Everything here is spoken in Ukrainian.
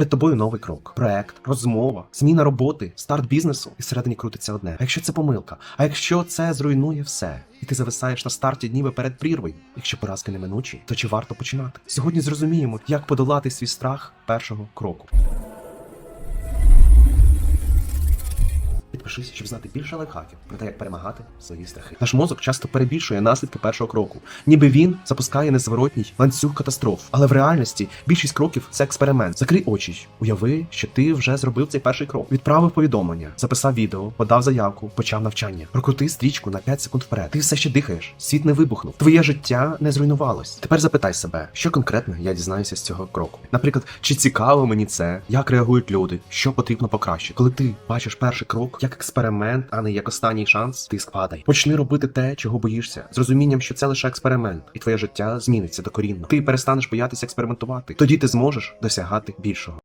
Перед тобою новий крок, проект, розмова, зміна роботи, старт бізнесу, і всередині крутиться одне. А якщо це помилка? А якщо це зруйнує все, і ти зависаєш на старті ніби перед прірвою? Якщо поразки неминучі, то чи варто починати? Сьогодні зрозуміємо, як подолати свій страх першого кроку. Підпишись, щоб знати більше лайфхаків про те, як перемагати свої страхи. Наш мозок часто перебільшує наслідки першого кроку, ніби він запускає незворотній ланцюг катастроф. Але в реальності більшість кроків це експеримент. Закрий очі, уяви, що ти вже зробив цей перший крок. Відправив повідомлення, записав відео, подав заявку, почав навчання. Прокрути стрічку на 5 секунд вперед. Ти все ще дихаєш, світ не вибухнув. Твоє життя не зруйнувалось. Тепер запитай себе, що конкретно я дізнаюся з цього кроку. Наприклад, чи цікаво мені це, як реагують люди, що потрібно покращити. Коли ти бачиш перший крок як експеримент, а не як останній шанс, тиск падає. Почни робити те, чого боїшся, з розумінням, що це лише експеримент, і твоє життя зміниться докорінно. Ти перестанеш боятися експериментувати. Тоді ти зможеш досягати більшого.